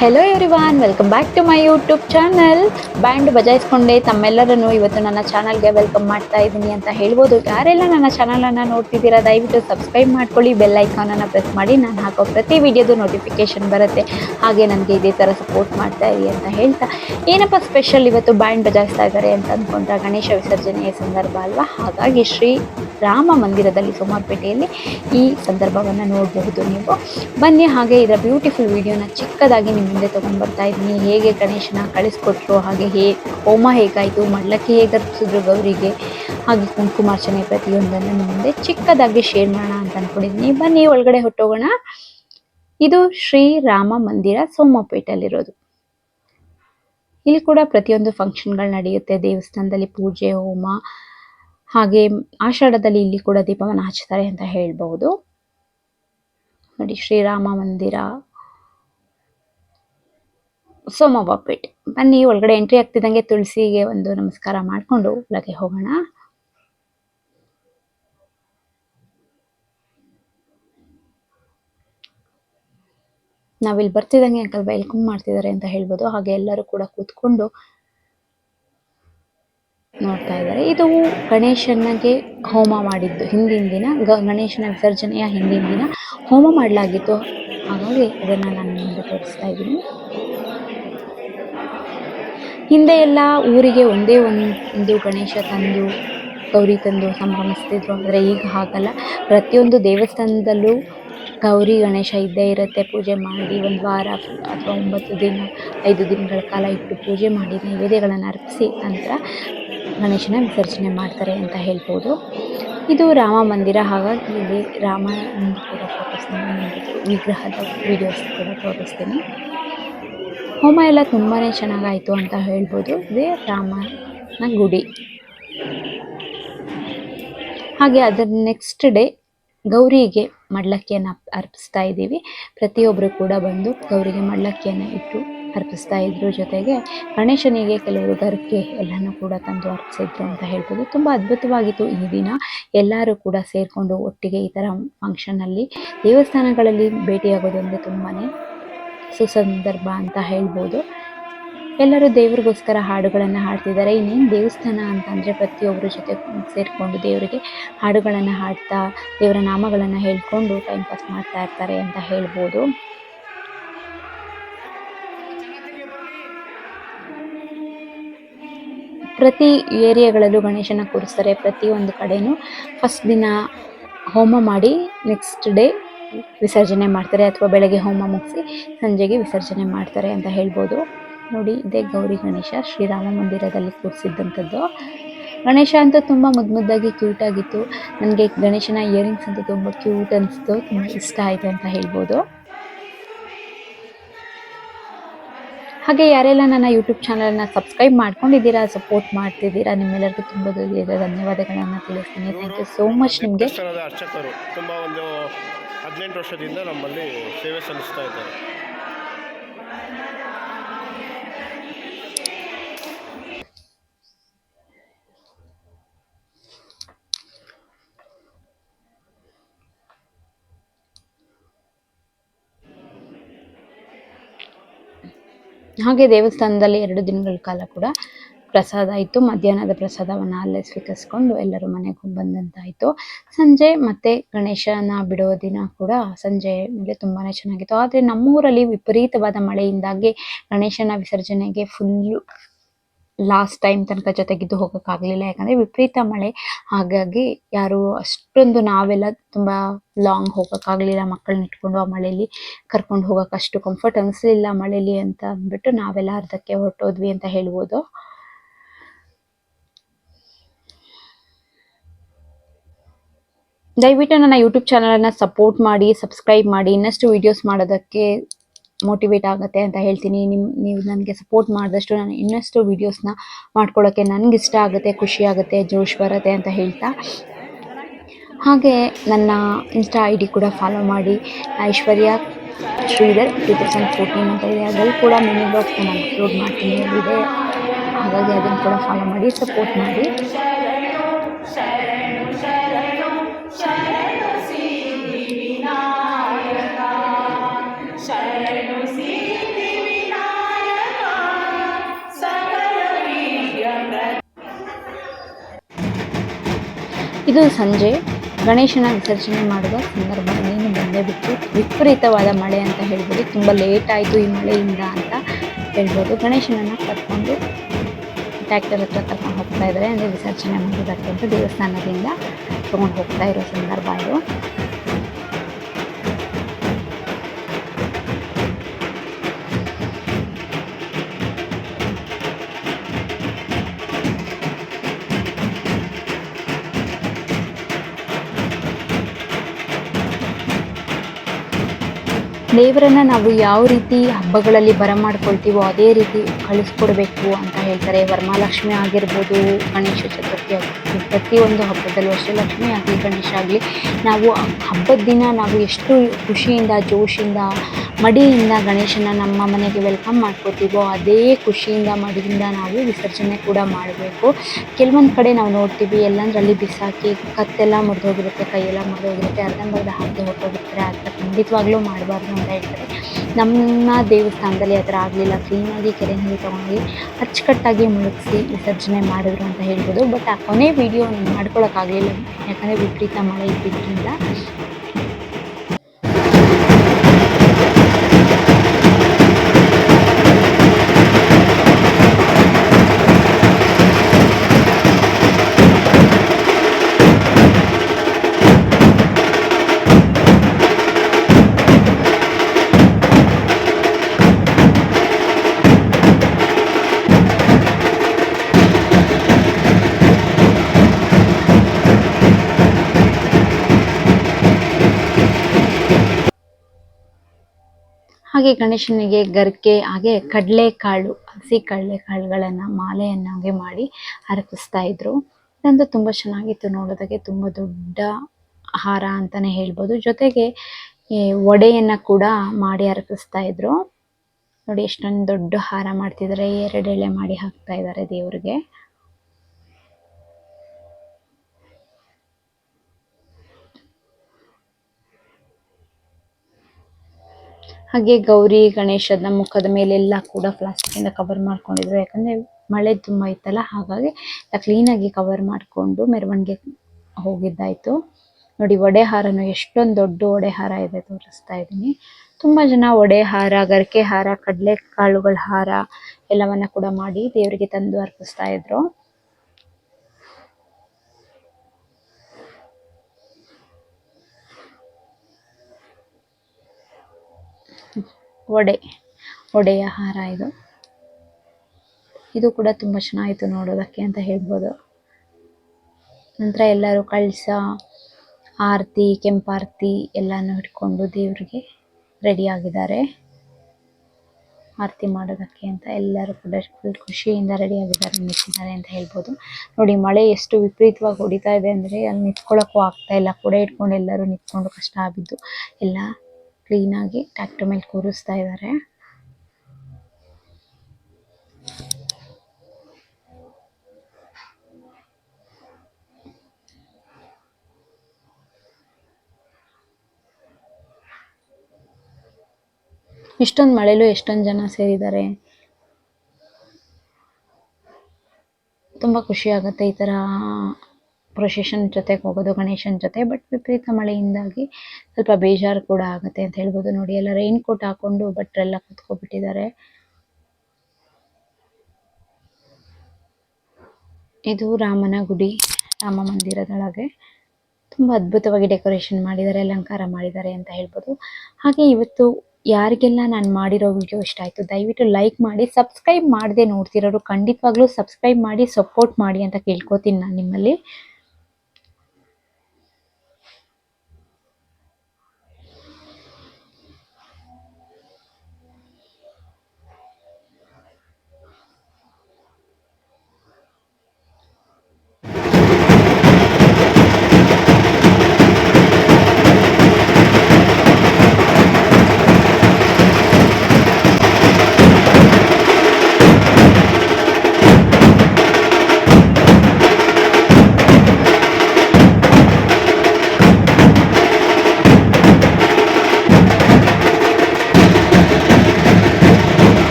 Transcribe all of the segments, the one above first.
Hello everyone welcome back to my YouTube channel band ಬಜಾಯಿಸ್ಕೊಂಡೆ, ತಮ್ಮೆಲ್ಲರನ್ನು ಇವತ್ತು ನನ್ನ ಚಾನಲ್ಗೆ ವೆಲ್ಕಮ್ ಮಾಡ್ತಾ ಇದ್ದೀನಿ ಅಂತ ಹೇಳ್ಬೋದು. ಯಾರೆಲ್ಲ ನನ್ನ ಚಾನಲನ್ನು ನೋಡ್ತಿದ್ದೀರಾ, ದಯವಿಟ್ಟು ಸಬ್ಸ್ಕ್ರೈಬ್ ಮಾಡ್ಕೊಳ್ಳಿ ಬೆಲ್ ಐಕಾನನ್ನು ಪ್ರೆಸ್ ಮಾಡಿ, ನಾನು ಹಾಕೋ ಪ್ರತಿ ವಿಡಿಯೋದು ನೋಟಿಫಿಕೇಶನ್ ಬರುತ್ತೆ. ಹಾಗೆ ನನಗೆ ಇದೇ ಥರ ಸಪೋರ್ಟ್ ಮಾಡ್ತಾ ಇರಿ ಅಂತ ಹೇಳ್ತಾ. ಏನಪ್ಪ ಸ್ಪೆಷಲ್ ಇವತ್ತು ಬ್ಯಾಂಡ್ ಬಜಾಯಿಸ್ತಾ ಇದ್ದಾರೆ ಅಂತ ಅಂದ್ಕೊಂಡ್ರೆ ಗಣೇಶ ವಿಸರ್ಜನೆಯ ಸಂದರ್ಭ ಅಲ್ವಾ? ಹಾಗಾಗಿ ಶ್ರೀ ರಾಮ ಮಂದಿರದಲ್ಲಿ ಸೋಮಾರ್ಪೇಟೆಯಲ್ಲಿ ಈ ಸಂದರ್ಭವನ್ನು ನೋಡಬಹುದು ನೀವು. ಬನ್ನಿ, ಹಾಗೆ ಇದರ ಬ್ಯೂಟಿಫುಲ್ ವಿಡಿಯೋನ ಚಿಕ್ಕದಾಗಿ ನಿಮ್ಮ ಮುಂದೆ ತೊಗೊಂಡು ಬರ್ತಾ ಇದ್ದೀನಿ. ಹೇಗೆ ಗಣೇಶನ ಕಳಿಸ್ಕೊಟ್ರು, ಹಾಗೆ ಹೇ, ಹೋಮ ಹೇಗಾಯಿತು, ಮಡ್ಲಕ್ಕೆ ಹೇಗೆ ಅರ್ಪಿಸಿದ್ರು ಗೌರಿಗೆ, ಹಾಗೆ ಕುಂಕುಮಾರ್ಚನೆ ಪ್ರತಿಯೊಂದನ್ನು ನಿಮ್ಮ ಮುಂದೆ ಚಿಕ್ಕದಾಗಿ ಶೇರ್ ಮಾಡೋಣ ಅಂತ ಅಂದ್ಕೊಂಡಿದ್ದೀನಿ ಬನ್ನಿ, ಒಳಗಡೆ ಹೊಟ್ಟೋಗೋಣ ಇದು ಶ್ರೀರಾಮ ಮಂದಿರ ಸೋಮಪೇಟೆಯಲ್ಲಿರೋದು ಇಲ್ಲಿ ಕೂಡ ಪ್ರತಿಯೊಂದು ಫಂಕ್ಷನ್ಗಳು ನಡೆಯುತ್ತೆ. ದೇವಸ್ಥಾನದಲ್ಲಿ ಪೂಜೆ, ಹೋಮ ಹಾಗೆ ಆಷಾಢದಲ್ಲಿ ಇಲ್ಲಿ ಕೂಡ ದೀಪವನ್ನು ಹಚ್ತಾರೆ ಅಂತ ಹೇಳ್ಬಹುದು. ನೋಡಿ, ಶ್ರೀರಾಮ ಮಂದಿರ ಸೋಮವಾಪೇಟೆ ಬನ್ನಿ, ಒಳಗಡೆ ಎಂಟ್ರಿ ಆಗ್ತಿದ್ದಂಗೆ ತುಳಸಿಗೆ ಒಂದು ನಮಸ್ಕಾರ ಮಾಡಿಕೊಂಡು ಒಳಗೆ ಹೋಗೋಣ. ನಾವಿಲ್ಲಿ ಬರ್ತಿದ್ದಂಗೆ ಅಂಕಲ್ ವೆಲ್ಕಮ್ ಮಾಡ್ತಿದ್ದಾರೆ ಅಂತ ಹೇಳ್ಬೋದು. ಹಾಗೆ ಎಲ್ಲರೂ ಕೂಡ ಕೂತ್ಕೊಂಡು ನೋಡ್ತಾ ಇದ್ದಾರೆ. ಇದು ಗಣೇಶನಿಗೆ ಹೋಮ ಮಾಡಿದ್ದು. ಹಿಂದಿನ ದಿನ ಗಣೇಶನ ವಿಸರ್ಜನೆಯ ಹಿಂದಿನ ದಿನ ಹೋಮ ಮಾಡಲಾಗಿತ್ತು. ಹಾಗಾಗಿ ಇದನ್ನು ನಾನು ನಿಮಗೆ ತೋರಿಸ್ತಾ ಇದ್ದೀನಿ. ಹಿಂದೆ ಎಲ್ಲ ಊರಿಗೆ ಒಂದೇ ಒಂದು ಗಣೇಶ ತಂದು, ಗೌರಿ ತಂದು ಸಂಭ್ರಮಿಸ್ತಿದ್ರು. ಆದರೆ ಈಗ ಹಾಗಲ್ಲ. ಪ್ರತಿಯೊಂದು ದೇವಸ್ಥಾನದಲ್ಲೂ ಗೌರಿ, ಗಣೇಶ ಇದ್ದೇ ಇರುತ್ತೆ. ಪೂಜೆ ಮಾಡಿ ಒಂದು ವಾರ ಅಥವಾ ಒಂಬತ್ತು ದಿನ, ಐದು ದಿನಗಳ ಕಾಲ ಇಟ್ಟು ಪೂಜೆ ಮಾಡಿ ನೈವೇದ್ಯಗಳನ್ನು ಅರ್ಪಿಸಿ ನಂತರ ಗಣೇಶನ ವಿಸರ್ಜನೆ ಮಾಡ್ತಾರೆ ಅಂತ ಹೇಳ್ಬೋದು. ಇದು ರಾಮ ಮಂದಿರ, ಹಾಗಾಗಿ ಇಲ್ಲಿ ರಾಮ ಕೂಡ ಫೋಟೋಸ್ನ ವಿಗ್ರಹದ ವಿಡಿಯೋಸ್ ಕೂಡ ತೋರಿಸ್ತೀನಿ. ಹೋಮ ಎಲ್ಲ ತುಂಬಾ ಚೆನ್ನಾಗಾಯಿತು ಅಂತ ಹೇಳ್ಬೋದು. ಇದೇ ರಾಮನ ಗುಡಿ. ಹಾಗೆ ಅದರ ನೆಕ್ಸ್ಟ್ ಡೇ ಗೌರಿಗೆ ಮಡ್ಲಕ್ಕಿಯನ್ನು ಅರ್ಪಿಸ್ತಾ ಇದ್ದೀವಿ. ಪ್ರತಿಯೊಬ್ಬರು ಕೂಡ ಬಂದು ಗೌರಿಗೆ ಮಡ್ಲಕ್ಕಿಯನ್ನು ಇಟ್ಟು ಅರ್ಪಿಸ್ತಾ ಇದ್ರು ಜೊತೆಗೆ ಗಣೇಶನಿಗೆ ಕೆಲವರು ಗರ್ಗೆ ಎಲ್ಲನೂ ಕೂಡ ತಂದು ಅರ್ಪಿಸಿದ್ರು ಅಂತ ಹೇಳ್ಬೋದು. ತುಂಬ ಅದ್ಭುತವಾಗಿತ್ತು ಈ ದಿನ. ಎಲ್ಲರೂ ಕೂಡ ಸೇರಿಕೊಂಡು ಒಟ್ಟಿಗೆ ಈ ಥರ ಫಂಕ್ಷನಲ್ಲಿ ದೇವಸ್ಥಾನಗಳಲ್ಲಿ ಭೇಟಿಯಾಗೋದು ಅಂದರೆ ತುಂಬಾ ಸುಸಂದರ್ಭ ಅಂತ ಹೇಳ್ಬೋದು. ಎಲ್ಲರೂ ದೇವರಿಗೋಸ್ಕರ ಹಾಡುಗಳನ್ನು ಹಾಡ್ತಿದ್ದಾರೆ. ಇನ್ನೇನು ದೇವಸ್ಥಾನ ಅಂತಂದರೆ ಪ್ರತಿಯೊಬ್ಬರ ಜೊತೆ ಸೇರಿಕೊಂಡು ದೇವರಿಗೆ ಹಾಡುಗಳನ್ನು ಹಾಡ್ತಾ ದೇವರ ನಾಮಗಳನ್ನು ಹೇಳ್ಕೊಂಡು ಟೈಮ್ ಪಾಸ್ ಮಾಡ್ತಾ ಇರ್ತಾರೆ ಅಂತ ಹೇಳ್ಬೋದು. ಪ್ರತಿ ಏರಿಯಾಗಳಲ್ಲೂ ಗಣೇಶನ ಕೂರಿಸ್ತಾರೆ ಪ್ರತಿಯೊಂದು ಕಡೆಯೂ ಫಸ್ಟ್ ದಿನ ಹೋಮ ಮಾಡಿ ನೆಕ್ಸ್ಟ್ ಡೇ ವಿಸರ್ಜನೆ ಮಾಡ್ತಾರೆ ಅಥವಾ ಬೆಳಗ್ಗೆ ಹೋಮ ಮುಗಿಸಿ ಸಂಜೆಗೆ ವಿಸರ್ಜನೆ ಮಾಡ್ತಾರೆ ಅಂತ ಹೇಳ್ಬೋದು. ನೋಡಿ, ಇದೇ ಗೌರಿ ಗಣೇಶ ಶ್ರೀರಾಮ ಮಂದಿರದಲ್ಲಿ ಕೂರಿಸಿದ್ದಂಥದ್ದು. ಗಣೇಶ ಅಂತೂ ತುಂಬ ಮುದ್ದು ಮುದ್ದಾಗಿ ಕ್ಯೂಟ್ ಆಗಿತ್ತು. ನನಗೆ ಗಣೇಶನ ಇಯರಿಂಗ್ಸ್ ಅಂತೂ ತುಂಬ ಕ್ಯೂಟ್ ಅನಿಸ್ತು, ತುಂಬ ಇಷ್ಟ ಆಯಿತು ಅಂತ ಹೇಳ್ಬೋದು. ಹಾಗೆ ಯಾರೆಲ್ಲ ನನ್ನ ಯೂಟ್ಯೂಬ್ ಚಾನಲ್ನ ಸಬ್ಸ್ಕ್ರೈಬ್ ಮಾಡ್ಕೊಂಡಿದ್ದೀರಾ ಸಪೋರ್ಟ್ ಮಾಡ್ತಿದ್ದೀರಾ ನಿಮ್ಮೆಲ್ಲರಿಗೂ ತುಂಬ ಧನ್ಯವಾದಗಳನ್ನು ತಿಳಿಸ್ತೀನಿ. ಥ್ಯಾಂಕ್ ಯು ಸೋ ಮಚ್ ನಿಮಗೆ. ಅರ್ಚಕರು ತುಂಬ ಒಂದು ಹದಿನೆಂಟು ವರ್ಷದಿಂದ ನಮ್ಮಲ್ಲಿ ಸೇವೆ ಸಲ್ಲಿಸ್ತಾ ಇದ್ದಾರೆ. ಹಾಗೆ ದೇವಸ್ಥಾನದಲ್ಲಿ ಎರಡು ದಿನಗಳ ಕಾಲ ಕೂಡ ಪ್ರಸಾದ ಇತ್ತು. ಮಧ್ಯಾಹ್ನದ ಪ್ರಸಾದವನ್ನು ಅಲ್ಲೇ ಸ್ವೀಕರಿಸ್ಕೊಂಡು ಎಲ್ಲರೂ ಮನೆಗೆ ಬಂದಂತಾಯಿತು. ಸಂಜೆ ಮತ್ತೆ ಗಣೇಶನ ಬಿಡುವ ದಿನ ಕೂಡ ಸಂಜೆ ಮೇಲೆ ತುಂಬಾ ಚೆನ್ನಾಗಿತ್ತು. ಆದರೆ ನಮ್ಮೂರಲ್ಲಿ ವಿಪರೀತವಾದ ಮಳೆಯಿಂದಾಗಿ ಗಣೇಶನ ವಿಸರ್ಜನೆಗೆ ಫುಲ್ಲು ಲಾಸ್ಟ್ ಟೈಮ್ ತನಕ ಜೊತೆಗಿದ್ದು ಹೋಗೋಕ್ಕಾಗಲಿಲ್ಲ. ಯಾಕಂದರೆ ವಿಪರೀತ ಮಳೆ. ಹಾಗಾಗಿ ಯಾರು ಅಷ್ಟೊಂದು ನಾವೆಲ್ಲ ತುಂಬ ಲಾಂಗ್ ಹೋಗೋಕ್ಕಾಗಲಿಲ್ಲ. ಮಕ್ಕಳನ್ನ ಇಟ್ಕೊಂಡು ಆ ಮಳೆಯಲ್ಲಿ ಕರ್ಕೊಂಡು ಹೋಗೋಕೆ ಅಷ್ಟು ಕಂಫರ್ಟ್ ಅನಿಸ್ಲಿಲ್ಲ ಮಳೆಯಲ್ಲಿ ಅಂತ ಅಂದ್ಬಿಟ್ಟು ನಾವೆಲ್ಲ ಅರ್ಧಕ್ಕೆ ಹೊರಟೋದ್ವಿ ಅಂತ ಹೇಳ್ಬೋದು. ದಯವಿಟ್ಟು ನನ್ನ ಯೂಟ್ಯೂಬ್ ಚಾನಲನ್ನು ಸಪೋರ್ಟ್ ಮಾಡಿ ಸಬ್ಸ್ಕ್ರೈಬ್ ಮಾಡಿ. ಇನ್ನಷ್ಟು ವೀಡಿಯೋಸ್ ಮಾಡೋದಕ್ಕೆ ಮೋಟಿವೇಟ್ ಆಗುತ್ತೆ ಅಂತ ಹೇಳ್ತೀನಿ. ನಿಮ್ಮ ನೀವು ನನಗೆ ಸಪೋರ್ಟ್ ಮಾಡಿದಷ್ಟು ನಾನು ಇನ್ನಷ್ಟು ವೀಡಿಯೋಸ್ನ ಮಾಡ್ಕೊಳ್ಳೋಕ್ಕೆ ಇಷ್ಟ ಆಗುತ್ತೆ, ಖುಷಿ ಆಗುತ್ತೆ, ಜೋಶ್ ಬರುತ್ತೆ ಅಂತ ಹೇಳ್ತಾ. ಹಾಗೆ ನನ್ನ ಇನ್ಸ್ಟಾ ಐ ಡಿ ಕೂಡ ಫಾಲೋ ಮಾಡಿ. Aishwarya Sridhar two thousand fourteen ಅಂತ ಇದೆ. ಅದರಲ್ಲಿ ಕೂಡ ಮಿನಿ ಬ್ಲಾಗ್ಸ್ನ ನಾನು ಅಪ್ಲೋಡ್ ಮಾಡ್ತೀನಿ. ಇದೆ ಹಾಗಾಗಿ ಅದನ್ನು ಕೂಡ ಫಾಲೋ ಮಾಡಿ ಸಪೋರ್ಟ್ ಮಾಡಿ. ಇದು ಸಂಜೆ. ಗಣೇಶನ ವಿಸರ್ಜನೆ ಮಾಡುವ ಸಂದರ್ಭ ನೀನು ಬಂದೇ ಬಿಟ್ಟು ವಿಪರೀತವಾದ ಮಳೆ ಅಂತ ಹೇಳ್ಬೋದು. ತುಂಬ ಲೇಟ್ ಆಯಿತು ಈ ಮಳೆಯಿಂದ ಅಂತ ಹೇಳ್ಬೋದು. ಗಣೇಶನನ್ನು ಕರ್ಕೊಂಡು ಟ್ಯಾಕ್ಟರ್ ಹತ್ರ ಕರ್ಕೊಂಡು ಹೋಗ್ತಾ ಇದ್ದಾರೆ. ಅಂದರೆ ವಿಸರ್ಜನೆ ಮಾಡೋದಕ್ಕೆ ಅಂತ ದೇವಸ್ಥಾನದಿಂದ ತೊಗೊಂಡು ಹೋಗ್ತಾ ಇರೋ ಸಂದರ್ಭ ಇದು. ದೇವರನ್ನ ನಾವು ಯಾವ ರೀತಿ ಹಬ್ಬಗಳಲ್ಲಿ ಬರಮಾಡ್ಕೊಳ್ತೀವೋ ಅದೇ ರೀತಿ ಕಳಿಸ್ಕೊಡ್ಬೇಕು ಅಂತ ಹೇಳ್ತಾರೆ. ವರಮಹಾಲಕ್ಷ್ಮಿ ಆಗಿರ್ಬೋದು, ಗಣೇಶ ಚತುರ್ಥಿ ಆಗಿರ್ಬೋದು ಪ್ರತಿಯೊಂದು ಹಬ್ಬದಲ್ಲೂ ಅಷ್ಟೇ ಲಕ್ಷ್ಮಿ ಆಗಲಿ, ಗಣೇಶ ಆಗಲಿ, ನಾವು ಹಬ್ಬದ ದಿನ ನಾವು ಎಷ್ಟು ಖುಷಿಯಿಂದ, ಜೋಶಿಂದ, ಮಡಿಯಿಂದ ಗಣೇಶನ ನಮ್ಮ ಮನೆಗೆ ವೆಲ್ಕಮ್ ಮಾಡ್ಕೋತೀವೋ ಅದೇ ಖುಷಿಯಿಂದ, ಮಡಿಯಿಂದ ನಾವು ವಿಸರ್ಜನೆ ಕೂಡ ಮಾಡಬೇಕು. ಕೆಲವೊಂದು ಕಡೆ ನಾವು ನೋಡ್ತೀವಿ, ಎಲ್ಲಂದ್ರಲ್ಲಿ ಬಿಸಾಕಿ ಕತ್ತೆಲ್ಲ ಮುರಿದೋಗಿರುತ್ತೆ, ಕೈಯೆಲ್ಲ ಮುರಿದೋಗಿರುತ್ತೆ, ಅರ್ಧಂಬರ್ಧ ಹಾಕಿ ಹೊರಟೋಗಿರ್ತಾರೆ, ಆ ಖಂಡಿತವಾಗ್ಲೂ ಮಾಡಬಾರ್ದು ಅಂತ ಹೇಳ್ತಾರೆ ನಮ್ಮ ದೇವಸ್ಥಾನದಲ್ಲಿ ಆ ಥರ ಆಗಲಿಲ್ಲ. ಕ್ಲೀನಾಗಿ ಕೆರೆ ನೀರು ತೊಗೊಂಡು ಅಚ್ಚುಕಟ್ಟಾಗಿ ಮುಳುಗಿಸಿ ವಿಸರ್ಜನೆ ಮಾಡಿದ್ರು ಅಂತ ಹೇಳ್ಬೋದು. ಬಟ್ ಆ ಕೊನೆ ವಿಡಿಯೋ ಮಾಡ್ಕೊಳ್ಳೋಕ್ಕಾಗಲಿಲ್ಲ ಯಾಕಂದರೆ ವಿಪರೀತ ಮಳೆ ಇದ್ದಿದ್ದರಿಂದ ಹಾಗೆ ಗಣೇಶನಿಗೆ ಗರ್ಕೆ, ಹಾಗೆ ಕಡಲೆಕಾಳು, ಹಸಿ ಕಡಲೆಕಾಳುಗಳನ್ನು ಮಾಲೆಯನ್ನಾಗಿ ಮಾಡಿ ಅರ್ಪಿಸ್ತಾ ಇದ್ರು. ಇದಂತೂ ತುಂಬ ಚೆನ್ನಾಗಿತ್ತು ನೋಡೋದಕ್ಕೆ, ತುಂಬ ದೊಡ್ಡ ಹಾರ ಅಂತಾನೆ ಹೇಳ್ಬೋದು. ಜೊತೆಗೆ ಒಡೆಯನ್ನು ಕೂಡ ಮಾಡಿ ಅರ್ಪಿಸ್ತಾ ಇದ್ರು. ನೋಡಿ, ಎಷ್ಟೊಂದು ದೊಡ್ಡ ಹಾರ ಮಾಡ್ತಿದ್ದಾರೆ ಎರಡು ಎಳೆ ಮಾಡಿ ಹಾಕ್ತಾ ಇದ್ದಾರೆ ದೇವ್ರಿಗೆ. ಹಾಗೆ ಗೌರಿ ಗಣೇಶನ ಮುಖದ ಮೇಲೆಲ್ಲ ಕೂಡ ಪ್ಲಾಸ್ಟಿಕ್ ಇಂದ ಕವರ್ ಮಾಡ್ಕೊಂಡಿದ್ರು. ಯಾಕಂದ್ರೆ ಮಳೆ ತುಂಬಾ ಇತ್ತಲ್ಲ, ಹಾಗಾಗಿ ಕ್ಲೀನ್ ಆಗಿ ಕವರ್ ಮಾಡ್ಕೊಂಡು ಮೆರವಣಿಗೆ ಹೋಗಿದ್ದಾಯ್ತು. ನೋಡಿ ಒಡೆ ಹಾರನು ಎಷ್ಟೊಂದು ದೊಡ್ಡ ಒಡೆ ಹಾರ ಇದೆ ತೋರಿಸ್ತಾ ಇದ್ದೀನಿ. ತುಂಬಾ ಜನ ಒಡೆ ಹಾರ ಗರಿಕೆ ಹಾರ ಕಡಲೆ ಕಾಳುಗಳ ಹಾರ ಎಲ್ಲವನ್ನ ಕೂಡ ಮಾಡಿ ದೇವರಿಗೆ ತಂದು ಅರ್ಪಿಸ್ತಾ ಇದ್ರು. ಒಡೆ ಒಡೆಯ ಹಾರ ಇದು. ಇದು ಕೂಡ ತುಂಬ ಚೆನ್ನಾಗಿತ್ತು ನೋಡೋದಕ್ಕೆ ಅಂತ ಹೇಳ್ಬೋದು. ನಂತರ ಎಲ್ಲರೂ ಕಳಸ, ಆರತಿ, ಕೆಂಪಾರತಿ ಎಲ್ಲನೂ ಹಿಡ್ಕೊಂಡು ದೇವರಿಗೆ ರೆಡಿ ಆಗಿದ್ದಾರೆ. ಆರತಿ ಮಾಡೋದಕ್ಕೆ ಅಂತ ಎಲ್ಲರೂ ಕೂಡ ಫುಲ್ ಖುಷಿಯಿಂದ ರೆಡಿ ಆಗಿದ್ದಾರೆ, ನಿಂತಿದ್ದಾರೆ ಅಂತ ಹೇಳ್ಬೋದು. ನೋಡಿ, ಮಳೆ ಎಷ್ಟು ವಿಪರೀತವಾಗಿ ಹೊಡಿತಾ ಇದೆ ಅಂದರೆ ಅಲ್ಲಿ ನಿಂತ್ಕೊಳ್ಳೋಕ್ಕೂ ಆಗ್ತಾ ಇಲ್ಲ. ಕೂಡ ಇಟ್ಕೊಂಡು ಎಲ್ಲರೂ ನಿಂತ್ಕೊಂಡು ಕಷ್ಟ ಆಗಿದ್ದು ಎಲ್ಲ ಕ್ಲೀನಾಗಿ ಟ್ಯಾಕ್ಟರ್ ಮೇಲೆ ಕೂರಿಸ್ತಾ ಇದ್ದಾರೆ. ಇಷ್ಟೊಂದು ಮಳೆಲೂ ಎಷ್ಟೊಂದು ಜನ ಸೇರಿದ್ದಾರೆ. ತುಂಬ ಖುಷಿ ಆಗುತ್ತೆ ಈ ಥರ ಪ್ರೊಸೆಷನ್ ಜೊತೆಗೆ ಹೋಗೋದು ಗಣೇಶನ ಜೊತೆ ಬಟ್ ವಿಪರೀತ ಮಳೆಯಿಂದಾಗಿ ಸ್ವಲ್ಪ ಬೇಜಾರು ಕೂಡ ಆಗುತ್ತೆ ಅಂತ ಹೇಳ್ಬೋದು. ನೋಡಿ, ಎಲ್ಲ ರೈನ್ ಕೋಟ್ ಹಾಕೊಂಡು ಭಟ್ರೆಲ್ಲ ಕುತ್ಕೊಬಿಟ್ಟಿದ್ದಾರೆ. ಇದು ರಾಮನ ಗುಡಿ, ರಾಮ ಮಂದಿರದೊಳಗೆ ತುಂಬ ಅದ್ಭುತವಾಗಿ ಡೆಕೋರೇಷನ್ ಮಾಡಿದ್ದಾರೆ, ಅಲಂಕಾರ ಮಾಡಿದ್ದಾರೆ ಅಂತ ಹೇಳ್ಬೋದು. ಹಾಗೆ ಇವತ್ತು ಯಾರಿಗೆಲ್ಲ ನಾನು ಮಾಡಿರೋ ವಿಡಿಯೋ ಇಷ್ಟ ಆಯಿತು, ದಯವಿಟ್ಟು ಲೈಕ್ ಮಾಡಿ ಸಬ್ಸ್ಕ್ರೈಬ್ ಮಾಡದೆ ನೋಡ್ತಿರೋರು ಖಂಡಿತವಾಗ್ಲೂ ಸಬ್ಸ್ಕ್ರೈಬ್ ಮಾಡಿ ಸಪೋರ್ಟ್ ಮಾಡಿ ಅಂತ ಕೇಳ್ಕೊತೀನಿ ನಾನು ನಿಮ್ಮಲ್ಲಿ.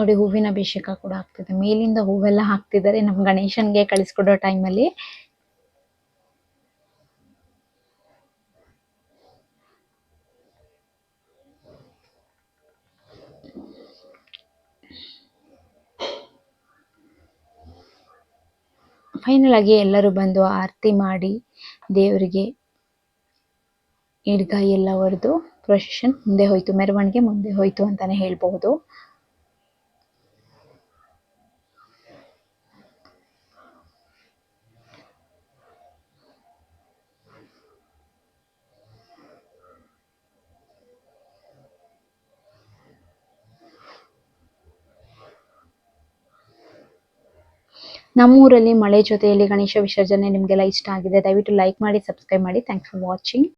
ನೋಡಿ ಹೂವಿನ ಅಭಿಷೇಕ ಕೂಡ ಆಗ್ತಿದೆ. ಮೇಲಿಂದ ಹೂವೆಲ್ಲ ಹಾಕ್ತಿದ್ದಾರೆ. ನಮ್ಮ ಗಣೇಶನ್ಗೆ ಕಳಿಸ್ಕೊಡೋ ಟೈಮಲ್ಲಿ ಫೈನಲ್ ಆಗಿ ಎಲ್ಲರೂ ಬಂದು ಆರತಿ ಮಾಡಿ ದೇವರಿಗೆ ಈಡ್ಗಾಯಿ ಎಲ್ಲ ಹೊಡೆದು ಪ್ರೊಸೆಷನ್ ಮುಂದೆ ಹೋಯ್ತು. ಮೆರವಣಿಗೆ ಮುಂದೆ ಹೋಯ್ತು ಅಂತಾನೆ ಹೇಳ್ಬಹುದು. ನಮ್ಮೂರಲ್ಲಿ ಮಳೆ ಜೊತೆಯಲ್ಲಿ ಗಣೇಶ ವಿಸರ್ಜನೆ ನಿಮಗೆಲ್ಲ ಇಷ್ಟ ಆಗಿದೆ, ದಯವಿಟ್ಟು ಲೈಕ್ ಮಾಡಿ ಸಬ್ಸ್ಕ್ರೈಬ್ ಮಾಡಿ. Thanks for watching